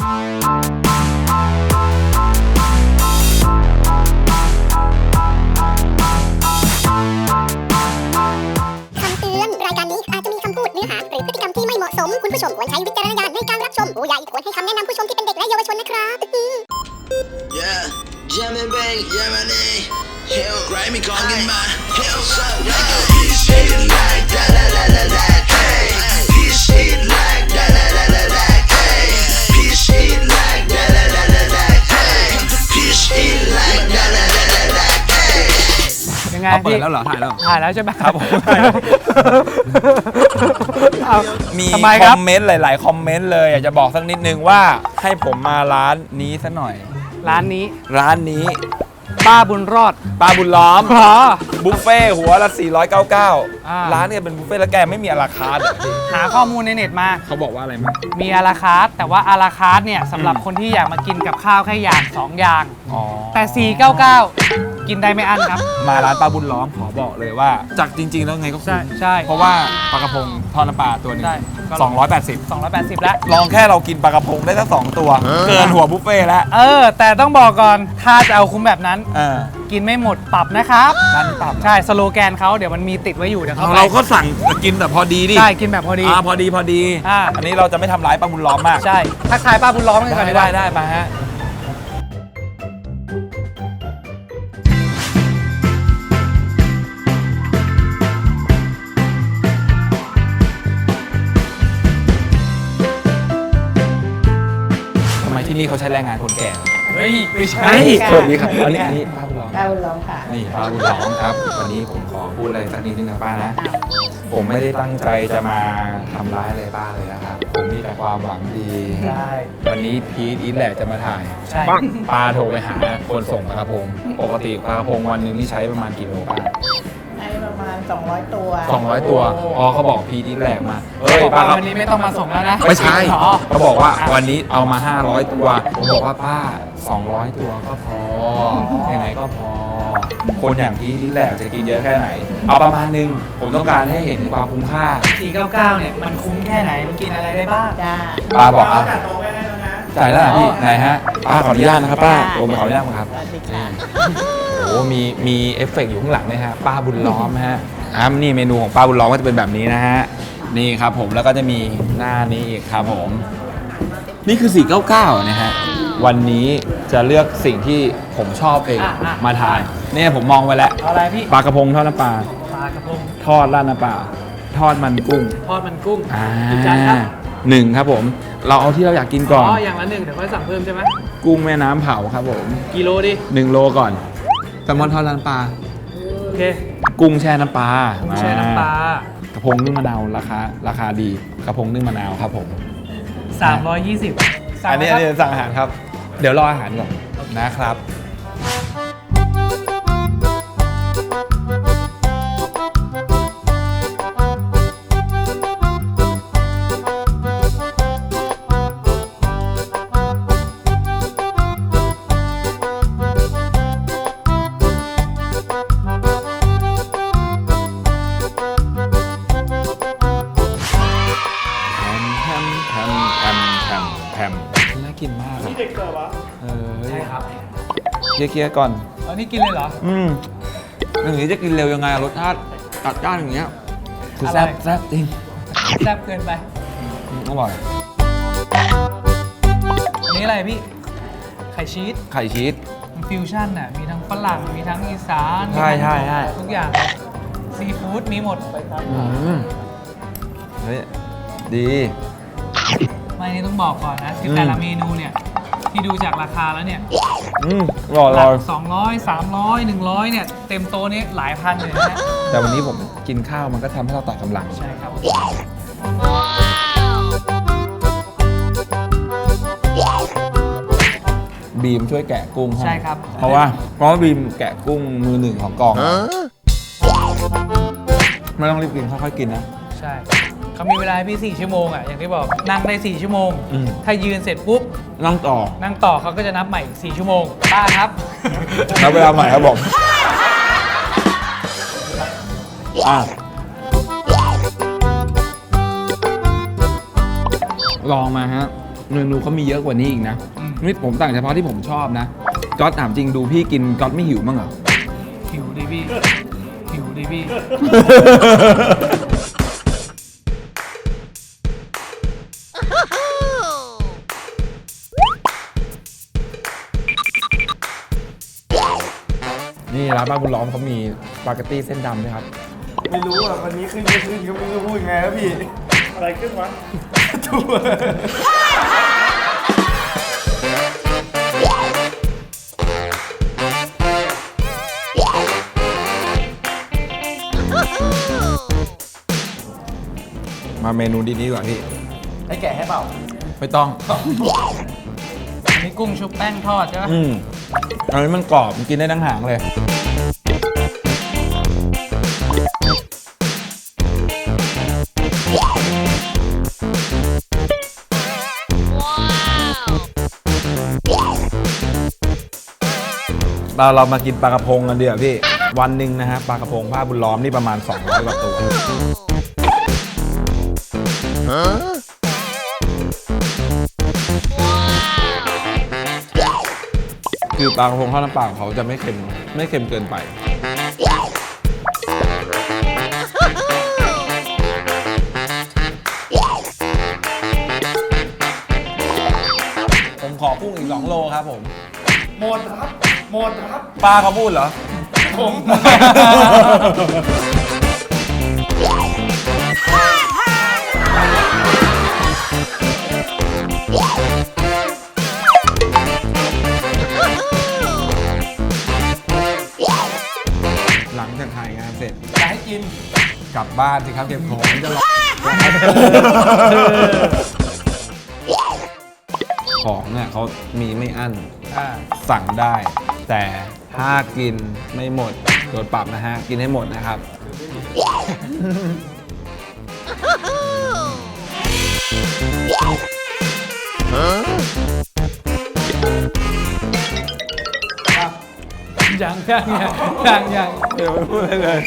คำเตือนรายการนี้อาจจะมีคำพูดเนื้อหาหรือพฤติกรรมที่ไม่เหมาะสม คุณผู้ชมควรใช้วิจารณญาณในการรับชมผู้ใหญ่ควรให้คำแนะนำผู้ชมที่เป็นเด็กและเยาวชนนะครับ Yeah, jamming bang, yeah my name. Hell, grimy gon' get my hell son. This shit like da la la la la hey. This shit like ไงเอาเปิพี่ดแล้วเหรอถ่ายแล้วถ่ายแล้วใช่ไหมครับผมเอามีทำไมคครัอบ มเมนต์หลาย ๆ คอมเมนต์เลยอยากจะบอกสักนิดนึงว่าให้ผมมาร้านนี้ซะหน่อย ร้านนี้ร้านนี้ป้าบุญรอดปลาบุญล้อม อ๋อ บุฟเฟ่ต์หัวละ อ่า 499 ร้านเนี่ยเป็นบุฟเฟ่ต์แล้วแกไม่มีอาราคาร์ทเหรอพี่หาข้อมูลในเน็ตมา เขาบอกว่าอะไรมั้ย มีอาราคาร์ทแต่ว่าอาราคาร์ทเนี่ยสำหรับคนที่อยากมากินกับข้าวแค่อย่าง 2 อย่าง อ๋อแต่ 499 กินได้ไม่อั้นครับ มาร้านปลาบุญล้อมขอบอกเลยว่า จากจริง ๆ แล้วไงก็ใช่คุ้มใช่เพราะว่าปลากระพงทอดน้ำปลาตัวหนึงใช่ก็280 280 แล้ว ลองแค่เรากินปลากระพงได้สักสองตัว เกินหัวบุฟเฟ่ต์แล้วเออ แต่ต้องบอกก่อนถ้าจะเอาคุ้มแบบนั้น เออกินไม่หมดปรับนะครับ ร้านนี้ปรับใช่สโลแกนเขาเดี๋ยวมันมีติดไว้อยู่เดี๋ยวเขาไปเราก็สั่งกินแต่พอดีดิใช่กินแบบพอดี อ่าพอดีพอดี อ่า อันนี้เราจะไม่ทำร้ายปลาบุญล้อมมาก ใช่ทักทายป้าบุญล้อมกันก่อนได้ดีกได้ว่าได้มาฮะ เขาใช้แรงงานคนแก่ เฮ้ยไม่ใช่ สวัสดีครับอันนี้อันนี้ป้าบุญล้อมป้าบุญล้อมค่ะ นี่ป้าบุญล้อมครับ วันนี้ผมขอพูดอะไรสักนิดนึงนะป้านะ ผมไม่ได้ตั้งใจจะมาทำร้ายอะไรป้าเลยนะครับ ผมมีแต่ความหวังดี ใช่ วันนี้พีทอีทแหละจะมาถ่าย ใช่ ป้าโทรไปหาคนส่งปลากระพง ปกติปลากระพงวันหนึ่งนี่ใช้ประมาณกี่โลป้าให้ประมาณ 200 ตัวสองร้อยตัว อ๋อเขาบอกพีทอีทแหลกมาเฮ้ยป้าวันนี้ไม่ต้องมาส่งแล้วนะไม่ใช่อ๋อเขาบอกว่าวันนี้เอามา 500 ตัว ผมบอกว่าป้า 200 ตัวก็พอ ยังไงก็พอ คนอย่างพีทอีทแหลกจะกินเยอะแค่ไหน เอาประมาณนึง ผมต้องการให้เห็นถึงความคุ้มค่า 499 เนี่ย มันคุ้มแค่ไหน มันกินอะไรได้บ้างจ้าป้าบอกอะจ่ายแล้วเหรอพี่ไหนฮะป้าขออนุญาตนะครับป้าได้ผมขออนุญาตครับ สวัสดีค่ะ โอ้มีมีเอฟเฟกต์อยู่ข้างหลังนะฮะ ป้าบุญล้อมฮะ อ่านี่เมนูของป้าบุญล้อมก็จะเป็นแบบนี้นะฮะนี่ครับผมแล้วก็จะมีหน้านี้อีกครับผม นี่คือ 499 นะฮะวันนี้จะเลือกสิ่งที่ผมชอบเองอะอะมาทานเนี่ยผมมองไว้แล้วเอาอะไรพี่ปลากระพงทอดน้ำปลาปลากระพงทอดราดน้ำปลาทอดมันกุ้ง ทอดมันกุ้งอ่ากี่จานครับหนึ่งครับผม เราเอาที่เราอยากกินก่อนอ๋ออย่างละหนึ่งเดี๋ยวค่อยสั่งเพิ่มใช่ไหมกุ้งแม่น้ำเผาครับผมกิโลดิหนึ่งโลก่อนแซลมอนทอดราดน้ำปลาโอเค กุ้งแช่น้ำปลากุ้งแช่น้ำปลา กระพงนึ่งมะนาวราคาราคาดีกระพงนึ่งมะนาวครับผม 320สั่งอันนี้ไหมอันครับนี้สั่งอาหารครับ เดี๋ยวรออาหารก่อนนะครับ เกียร์ๆก่อน เอานี่กินเลยเหรอ อืมอย่างนี้จะกินเร็วยังไงอะรสชาติจัดจ้านอย่างเงี้ยคือแซ่บอร่อยแซ่บจริงแซ่บเกินไปอืมอร่อย อันนี้อะไรพี่ ไข่ชีสไข่ชีสมันฟิวชั่นน่ะ มีทั้งฝรั่ง มีทั้งอีสานใช่ใช่ใช่ ทุกอย่าง ซีฟู้ดมีหมดไปครับอืมเฮ้ยดี ไม่นี่ต้องบอกก่อนนะคืออืมแต่ละเมนูเนี่ย ที่ดูจากราคาแล้วเนี่ยอืมอร่อยอหลัร่อยกสองร้อยสามร้อยหนึ่งร้อยเนี่ย เต็มโต๊ะนี้หลายพันเลยนะฮะแต่วันนี้ผมกินข้าวมันก็ทำให้เราตัดกำลัง ใช่ครับ บีมช่วยแกะกุ้งห้ใช่ครับ เพราะว่าเพราะว่าบีมแกะกุ้งมือหนึ่งของกอง ไม่ต้องรีบกินค่อยๆกินนะ ใช่เขามีเวลาให้พี่ 4 ชั่วโมงอะอย่างที่บอกนั่งได้ 4 ชั่วโมง อืม ถ้ายืนเสร็จปุ๊บ นั่งต่อนั่งต่อเขาก็จะนับใหม่4ชั่วโมงป้าครับแล้วเวลาใหม่ครับผมอะลองมาฮะเมนูเขามีเยอะกว่านี้อีกนะอืม นี่ผมสั่งเฉพาะที่ผมชอบนะก๊อตถามจริงดูพี่กินก๊อตไม่หิวมั้างเหรอ หิวดิพี่หิวดิพี่ ร้านป้าบุญล้อมเขามีสปาเกตตี้เส้นดำด้วยครับ ไม่รู้อะวันนี้ขึ้นไม่ขึ้นก็ไม่รู้พูดยังไงแล้วพี่ อะไรขึ้นวะถูกมาเมนูดีๆดีกว่าพี่ ให้แกะให้เปล่า ไม่ต้อง อันนี้กุ้งชุบแป้งทอดใช่ไหม อืมอันนี้มันกรอบมันกินได้ทั้งหางเลย เราเรามากินปลากระพงกันเดี๋ยวาพี่ วันหนึ่งนะฮะปลากระพงผ้าบุญล้อมนี่ประมาณ 200กว่าตัวคือปลากระพงทอดน้ำปลาของเขาจะไม่เค็มไม่เค็มเกินไป ผมขอกุ้งอีก 2 โลครับผม หมดครับหมดครับป้าเขาพูดเหรอ ผม หลังจากถ่ายงานเสร็จ อยากให้กิน กลับบ้านสิครับเก็บของจะรอของเนี่ยเขามีไม่อั้น อ่าสั่งได้ แต่ถ้ากินไม่หมดโดนปรับนะฮะ กินให้หมดนะครับ ยังยังยังยังยังเดี๋ยวไม่พูดอะไรเลย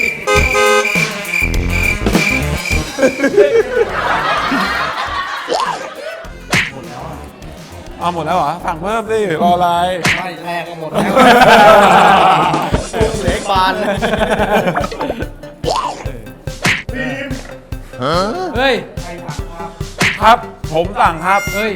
เอาหมดแล้วเหรอสั่งเพิ่มสิรออะไร ไม่แรกก็หมดแล้วเหล็กบานเลยเฮ้ย ครับ ผมสั่งครับ เฮ้ย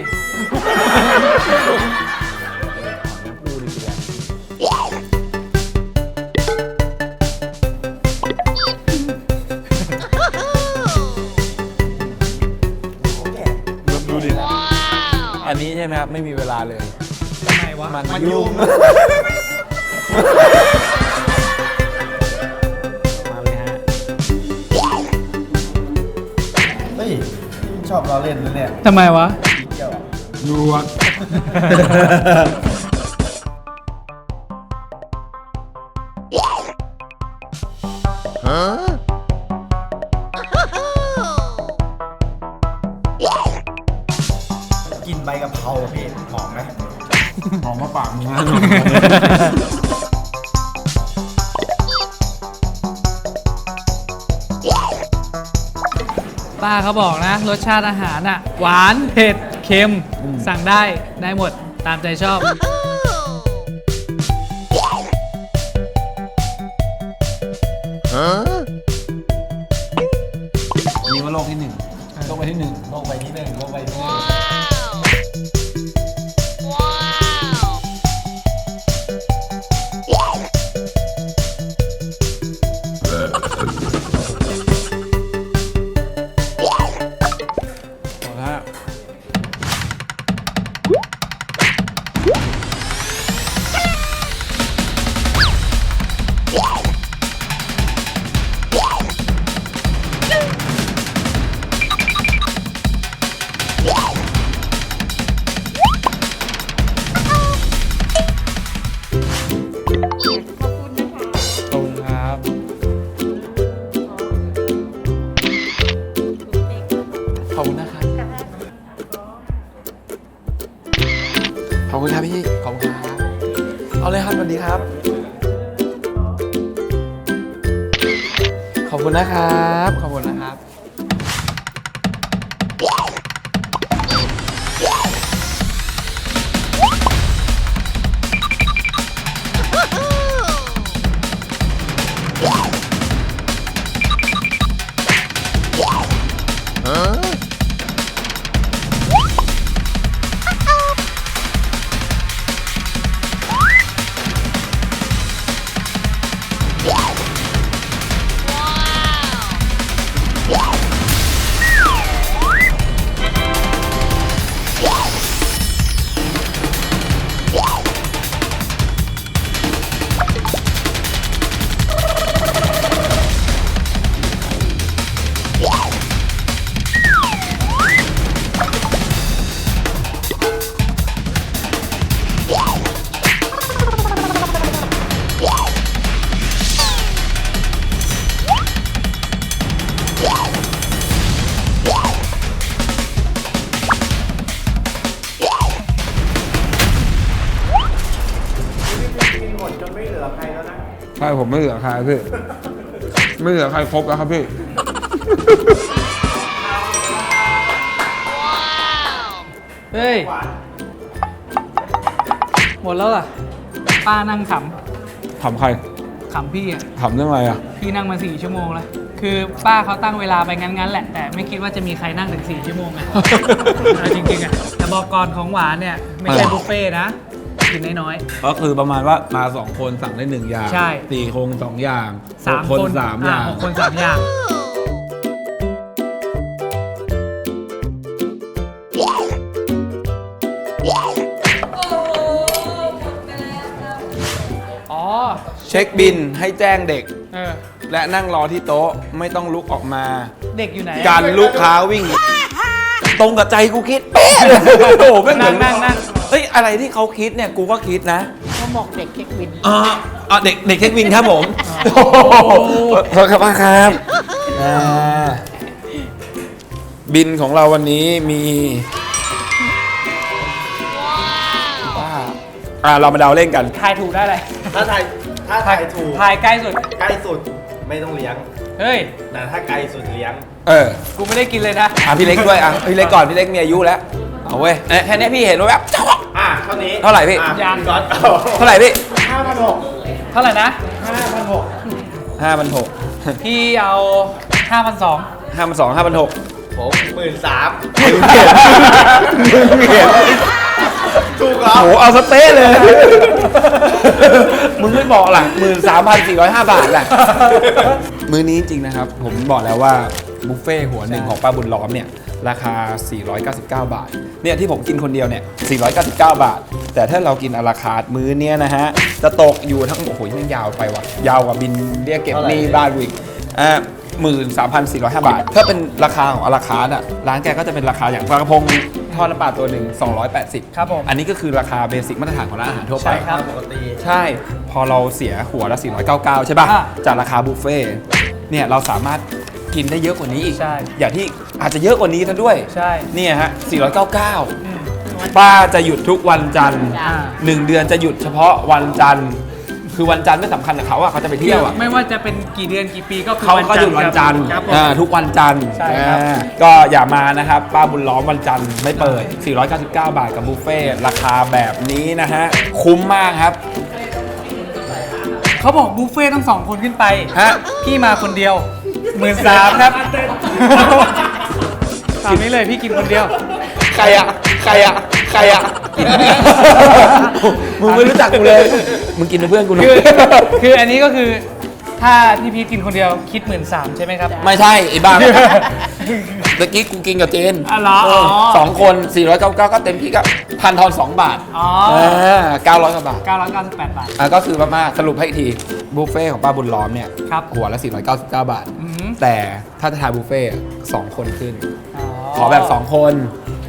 ไหมครับ ไม่มีเวลาเลยทำไมวะมันมันยุ่ยุ่งงมาเลยฮะ เฮ้ย ชอบเราเล่นนะเนี่ยทำไมวะเกี่ยวลวกกิ กะเพราพี่หอมไหมหอมมาปากมึงนะป้าเขาบอกนะ รสชาติอาหารอะ หวาน เผ็ด เค็ม สั่งได้ได้หมดตามใจชอบ อันนี้ว่าโลกที่หนึ่งโลกใบที่หนึ่งลงไปที่หนึ่งลงไปที่หนึ่ง คุณครับพี่ ขอบคุณครับ เอาเลยครับสวัสดีครับ ขอบคุณนะครับ ขอบคุณนะ ผมไม่เหลือใครพี่ ไม่เหลือใครครบแล้วครับพี่ เฮ้ย หมดแล้วเหรอป้านั่งขถามใครำขำพี่อะ ถามเรื่องอะไรอะ พี่นั่งมาสี่ชั่วโมงแล้ว คือป้าเขาตั้งเวลาไปงั้นๆแหละ แต่ไม่คิดว่าจะมีใครนั่งถึงสี่ชั่วโมงอะเอาจริงๆอะแต่บอกก่อนของหวานเนี่ย ไม่ใช่เออบุฟเฟ่ต์นะ กินน้อย ก็คือประมาณว่ามาสองคนสั่งได้หนึ่งอย่างใช่ สี่คนสองอย่างๆสามหกคนสามอย่าง หกคนสามอย่าง อ๋อ เช็คบินให้แจ้งเด็ก เออ และนั่งรอที่โต๊ะไม่ต้องลุกออกมา เด็กอยู่ไหนอะการลูกค้าวิ่ง ตรงกับใจกูคิดเป๊ะเลยโอ้โหไม่เหมือนนั่งนั่ง เฮ้ยอะไรที่เขาคิดเนี่ยกูก็คิดนะเขาบอกเด็กเช็คบินอ๋ออ๋อเด็กเด็กเช็คบินครับผมโอ้โหขอบคุณครับอ่าบินของเราวันนี้มีว้าวอ่าเรามาเดาเล่นกัน ทายถูกได้เลยถ้าถ่ายถ้าถ่ายถูกทายใกล้สุด ใกล้สุดไม่ต้องเลี้ยง เฮ้ย แต่ถ้าไกลสุดเลี้ยง เออกูไม่ได้กินเลยนะ อะพี่เล็กด้วยอะพี่เล็กก่อนพี่เล็กมีอายุแล้ว เอาเว้ยเอ้ยแค่นี้พี่เห็นว่าแบบจ๊อกอะเท่านี้เท่าไหร่พี่ อะยังก่อนเอาเท่าไหร่พี่ห้าพันหกเท่าไหร่นะ ห้าพันหกห้าพันหกพี่เอา5,200ห้าพันสองห้าพันหกผมหมื่นสามมึงเห็นมึงเห็นถูกเหรอโหเอาสเป๊ะเลย มึงไม่บอกหลังหมื่นสามพันสี่ร้อยห้าบาทแหละมื้อนี้จริงนะครับ ผมบอกแล้วว่าบุฟเฟ่หัวหนึ่งของป้าบุญล้อมเนี่ย ราคา 499 บาท เนี่ยที่ผมกินคนเดียวเนี่ย 499 บาท แต่ถ้าเรากินอาราคาร์ทมื้อเนี้ยนะฮะ จะตกอยู่ทั้ง โอ้โหมันยาวไปว่ะ ยาวกว่าบินเรียกเก็บหนี้บ้านกูอีกอ่าหมื่นสามพันสี่ร้อยห้าบาท ถ้าเป็นราคาของอาราคาร์ทอะ ร้านแกก็จะเป็นราคาอย่างปลากระพงทอดน้ำปลาตัวหนึ่ง280 ครับผม อันนี้ก็คือราคาเบสิกมาตรฐานของร้านอาหารทั่วไป ใช่ครับปกติ ใช่ พอเราเสียหัวละ499 ใช่ป่ะ อะ จากราคาบุฟเฟ่ต์เนี่ยเราสามารถ กินได้เยอะกว่านี้อีก ใช่ อย่างที่อาจจะเยอะกว่านี้ซะด้วย ใช่ เนี่ยฮะอืม499 ป้าจะหยุดทุกวันจันทร์อ่าหนึ่งเดือนจะหยุดเฉพาะวันจันทร์ คือวันจันทร์ไม่สำคัญกับเขาอะเขาจะไปเที่ยวอะ ไม่ว่าจะเป็นกี่เดือนกี่ปีก็คือเขาก็หยุดวันจันทร์ครับผม อ่าทุกวันจันทร์ใช่ครับ อ่าก็อย่ามานะครับ ป้าบุญล้อมวันจันทร์ไม่เปิด 499 บาทกับบุฟเฟ่ต์ราคาแบบนี้นะฮะ คุ้มมากครับ เขาบอกบุฟเฟ่ต์ต้องสองคนขึ้นไปฮะ พี่มาคนเดียว หมื่นสามครับตามนี้เลยพี่กินคนเดียว ใครอะใครอะใครอะมึงไม่รู้จักกูเลย มึงกินเป็นเพื่อนกูหน่อคือยคืออันนี้ก็คือถ้าพี่พีทกินคนเดียวคิดหมื่นสามใช่ไหมครับ ไม่ใช่ไอ้บ้า เมื่อกี้กูกินกับเจนอ๋อเหรอเอออ๋อสองคน 499 ก็เต็มที่ก็พันทอนสองบาทอ๋อเก้าร้อยกว่าบาท998 บาท อะก็คือประมาณสรุปให้อีกทีบุฟเฟ่ของป้าบุญล้อมเนี่ยครับ หัวละ 499 บาท อือหือแต่ถ้าจะทานบุฟเฟ่ต์สองคนขึ้น ขอแบบ 2 คน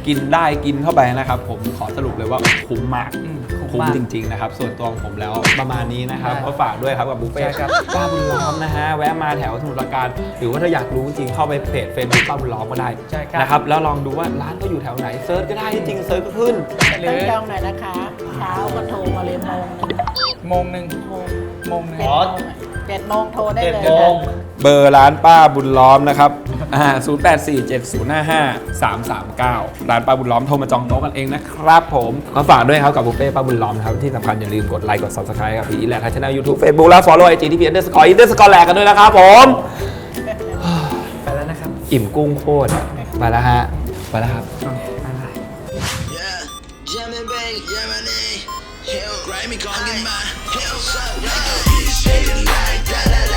กินได้กินเข้าไปนะครับ ผมขอสรุปเลยว่าคุ้มมากอืมคุ้มคุ้มมากจริง ๆ นะครับ ส่วนตัวของผมแล้วประมาณนี้นะครับใช่ก็ฝากด้วยครับกับบุฟเฟ่ต์ใช่ครับ ป้าบุญล้อมนะฮะแวะมาแถวสมุทรปราการ หรือว่าถ้าอยากรู้จริงๆเข้าไปเพจเฟซบุ๊กป้าบุญล้อมก็ได้ใช่ครับ นะครับแล้วลองดูว่าร้านก็อยู่แถวไหนเซิร์ชก็ได้จริงๆเซิร์ชก็ขึ้น หรืต้องอจองหน่อยนะคะ เช้าก็โทรมาเลยโมงหนึ่งโมงหนึ่งโมงโมงหนึ่งเจ็ดโมง เจ็ดโมงโทรได้เจ็ดเลยโมงเบอร์ร้านป้าบุญล้อมนะครับอ่า0847055339 ร้านป้าบุญล้อมโทรมาจองโต๊ะกันเองนะครับผมก็ฝากด้วยครับกับบุฟเฟ่ต์ป้าบุญล้อมนะครับ ที่สำคัญอย่าลืมกดไลค์กด subscribe กับพี่อีแลกทางช่องยูทูบเฟซบุ๊กและ follow ไอจีที่พีเอเดอร์สกอร์อินเดอร์สกอร์แลกกันด้วยนะครับผม ไปแล้วนะครับอิ่มกุ้งโคตรไปแล้วฮะไปแล้วครับ Yeah, jamming bang, yeah, my name. Hell, grimy, calling my hell, son, like Ladies like that.